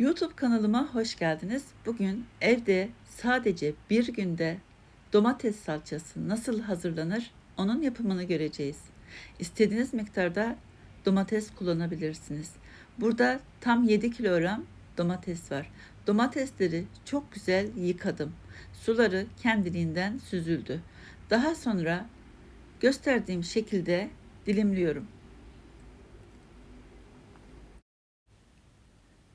YouTube kanalıma hoş geldiniz. Bugün evde sadece bir günde domates salçası nasıl hazırlanır onun yapımını göreceğiz. İstediğiniz miktarda domates kullanabilirsiniz. Burada tam 7 kilogram domates var. Domatesleri çok güzel yıkadım. Suları kendiliğinden süzüldü. Daha sonra gösterdiğim şekilde dilimliyorum.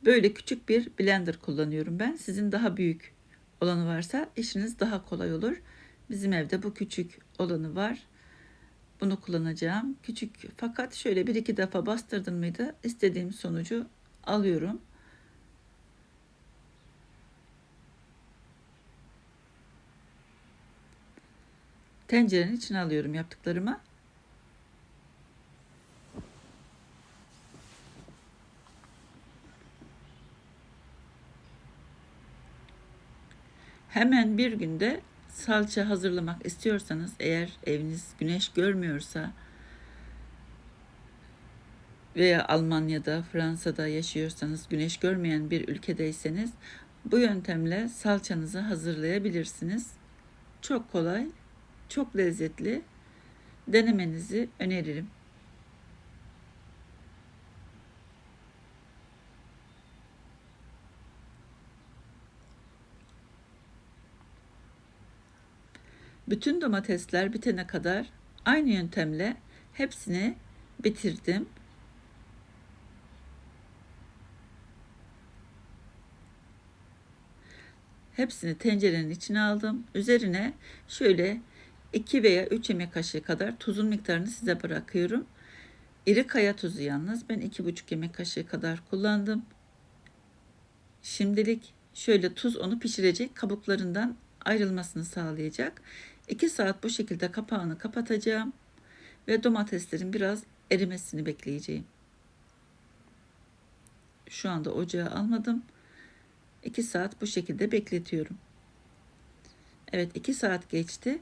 Böyle küçük bir blender kullanıyorum ben. Sizin daha büyük olanı varsa işiniz daha kolay olur. Bizim evde bu küçük olanı var. Bunu kullanacağım. Küçük fakat şöyle bir iki defa bastırdım mıydı istediğim sonucu alıyorum. Tencerenin içine alıyorum yaptıklarımı. Hemen bir günde salça hazırlamak istiyorsanız eğer eviniz güneş görmüyorsa veya Almanya'da, Fransa'da yaşıyorsanız güneş görmeyen bir ülkedeyseniz bu yöntemle salçanızı hazırlayabilirsiniz. Çok kolay, çok lezzetli. Denemenizi öneririm. Bütün domatesler bitene kadar aynı yöntemle hepsini bitirdim. Hepsini tencerenin içine aldım. Üzerine şöyle 2 veya 3 yemek kaşığı kadar tuzun miktarını size bırakıyorum. İri kaya tuzu yalnız ben 2,5 yemek kaşığı kadar kullandım. Şimdilik şöyle tuz onu pişirecek kabuklarından ayrılmasını sağlayacak. 2 saat bu şekilde kapağını kapatacağım ve domateslerin biraz erimesini bekleyeceğim. Şu anda ocağa almadım. 2 saat bu şekilde bekletiyorum. Evet 2 saat geçti.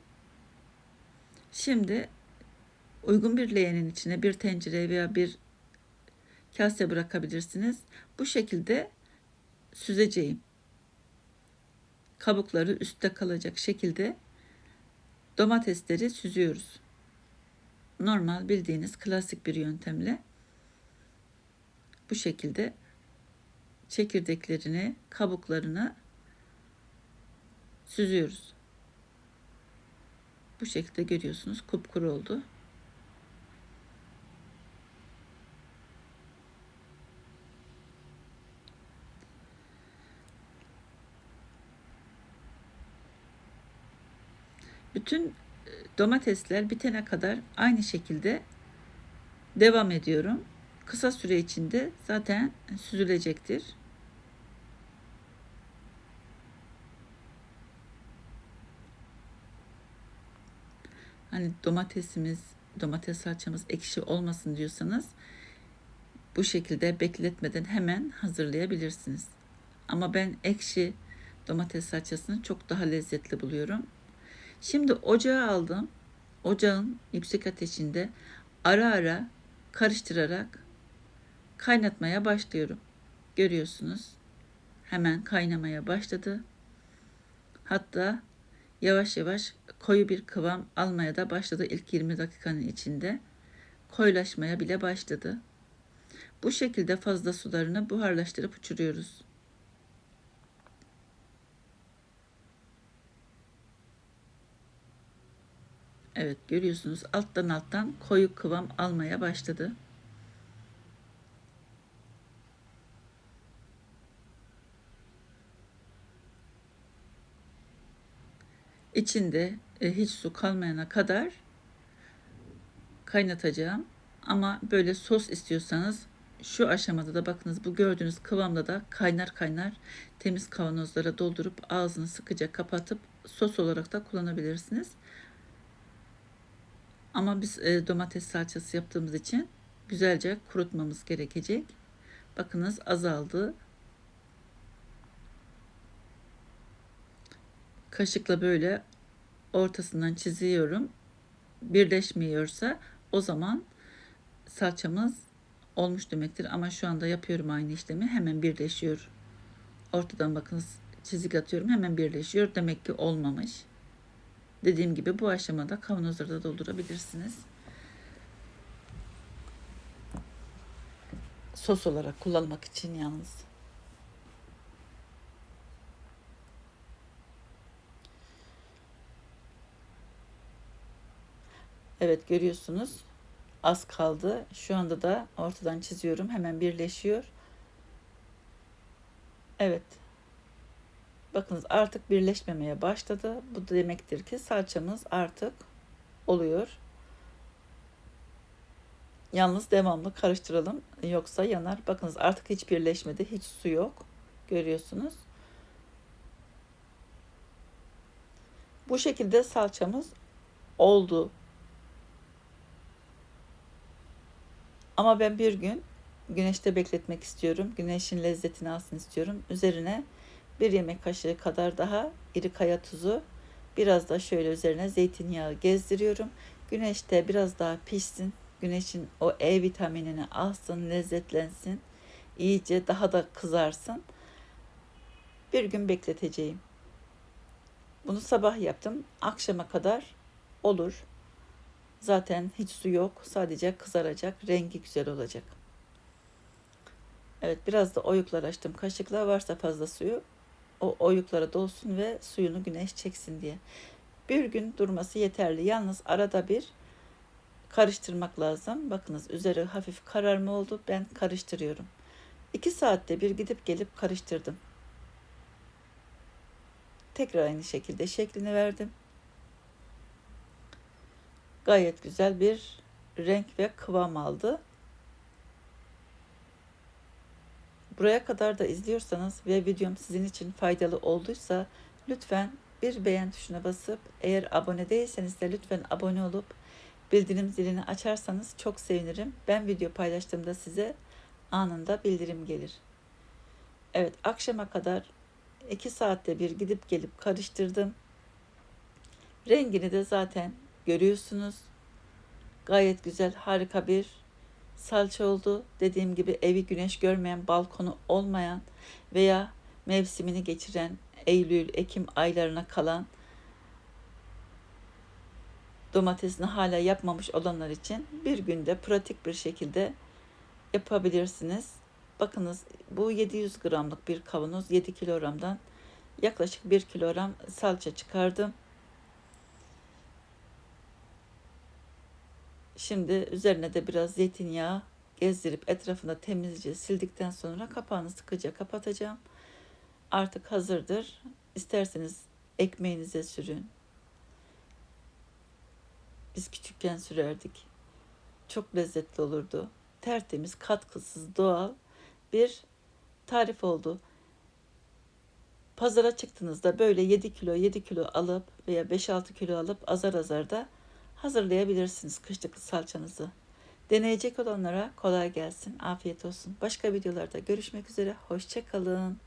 Şimdi uygun bir leğenin içine bir tencere veya bir kase bırakabilirsiniz. Bu şekilde süzeceğim. Kabukları üstte kalacak şekilde domatesleri süzüyoruz. Normal bildiğiniz klasik bir yöntemle bu şekilde çekirdeklerini, kabuklarını süzüyoruz. Bu şekilde görüyorsunuz kupkuru oldu. Bütün e, domatesler bitene kadar aynı şekilde devam ediyorum. Kısa süre içinde zaten süzülecektir. Hani domatesimiz, domates salçamız ekşi olmasın diyorsanız bu şekilde bekletmeden hemen hazırlayabilirsiniz. Ama ben ekşi domates salçasını çok daha lezzetli buluyorum. Şimdi ocağı aldım. Ocağın yüksek ateşinde ara ara karıştırarak kaynatmaya başlıyorum. Görüyorsunuz. Hemen kaynamaya başladı. Hatta yavaş yavaş koyu bir kıvam almaya da başladı ilk 20 dakikanın içinde. Koyulaşmaya bile başladı. Bu şekilde fazla sularını buharlaştırıp uçuruyoruz. Evet görüyorsunuz alttan alttan koyu kıvam almaya başladı. İçinde e, hiç su kalmayana kadar kaynatacağım. Ama böyle sos istiyorsanız şu aşamada da bakınız bu gördüğünüz kıvamda da kaynar kaynar temiz kavanozlara doldurup ağzını sıkıca kapatıp sos olarak da kullanabilirsiniz. Ama biz e, domates salçası yaptığımız için güzelce kurutmamız gerekecek. Bakınız azaldı. Kaşıkla böyle ortasından çiziyorum. Birleşmiyorsa o zaman salçamız olmuş demektir. Ama şu anda yapıyorum aynı işlemi. Hemen birleşiyor Ortadan bakınız çizik atıyorum hemen birleşiyor. Demek ki olmamış. Dediğim gibi bu aşamada kavanozları da doldurabilirsiniz. Sos olarak kullanmak için yalnız. Evet görüyorsunuz. Az kaldı. Şu anda da ortadan çiziyorum. Hemen birleşiyor. Evet. Bakınız artık birleşmemeye başladı. Bu demektir ki salçamız artık oluyor. Yalnız devamlı karıştıralım. Yoksa yanar. Bakınız artık hiç birleşmedi. Hiç su yok. Görüyorsunuz. Bu şekilde salçamız oldu. Ama ben bir gün güneşte bekletmek istiyorum. Güneşin lezzetini alsın istiyorum. Üzerine bir yemek kaşığı kadar daha iri kaya tuzu, biraz da şöyle üzerine zeytinyağı gezdiriyorum. Güneşte biraz daha pişsin. Güneşin o E vitaminini alsın, lezzetlensin. iyice daha da kızarsın. Bir gün bekleteceğim. Bunu sabah yaptım. Akşama kadar olur. Zaten hiç su yok. Sadece kızaracak. Rengi güzel olacak. Evet biraz da oyuklar açtım. Kaşıkla varsa fazla suyu o oyuklara dolsun ve suyunu güneş çeksin diye. Bir gün durması yeterli. Yalnız arada bir karıştırmak lazım. Bakınız üzeri hafif kararma oldu. Ben karıştırıyorum. İki saatte bir gidip gelip karıştırdım. Tekrar aynı şekilde şeklini verdim. Gayet güzel bir renk ve kıvam aldı. Buraya kadar da izliyorsanız ve videom sizin için faydalı olduysa lütfen bir beğen tuşuna basıp eğer abone değilseniz de lütfen abone olup bildirim zilini açarsanız çok sevinirim. Ben video paylaştığımda size anında bildirim gelir. Evet akşama kadar 2 saatte bir gidip gelip karıştırdım. Rengini de zaten görüyorsunuz. Gayet güzel harika bir salça oldu. Dediğim gibi evi güneş görmeyen, balkonu olmayan veya mevsimini geçiren Eylül, Ekim aylarına kalan domatesini hala yapmamış olanlar için bir günde pratik bir şekilde yapabilirsiniz. Bakınız bu 700 gramlık bir kavanoz 7 kilogramdan yaklaşık 1 kilogram salça çıkardım. Şimdi üzerine de biraz zeytinyağı gezdirip etrafında temizce sildikten sonra kapağını sıkıca kapatacağım. Artık hazırdır. İsterseniz ekmeğinize sürün. Biz küçükken sürerdik. Çok lezzetli olurdu. Tertemiz, katkısız, doğal bir tarif oldu. Pazara çıktığınızda böyle 7 kilo 7 kilo alıp veya 5-6 kilo alıp azar azar da hazırlayabilirsiniz kışlık salçanızı. Deneyecek olanlara kolay gelsin, afiyet olsun. Başka videolarda görüşmek üzere, hoşçakalın.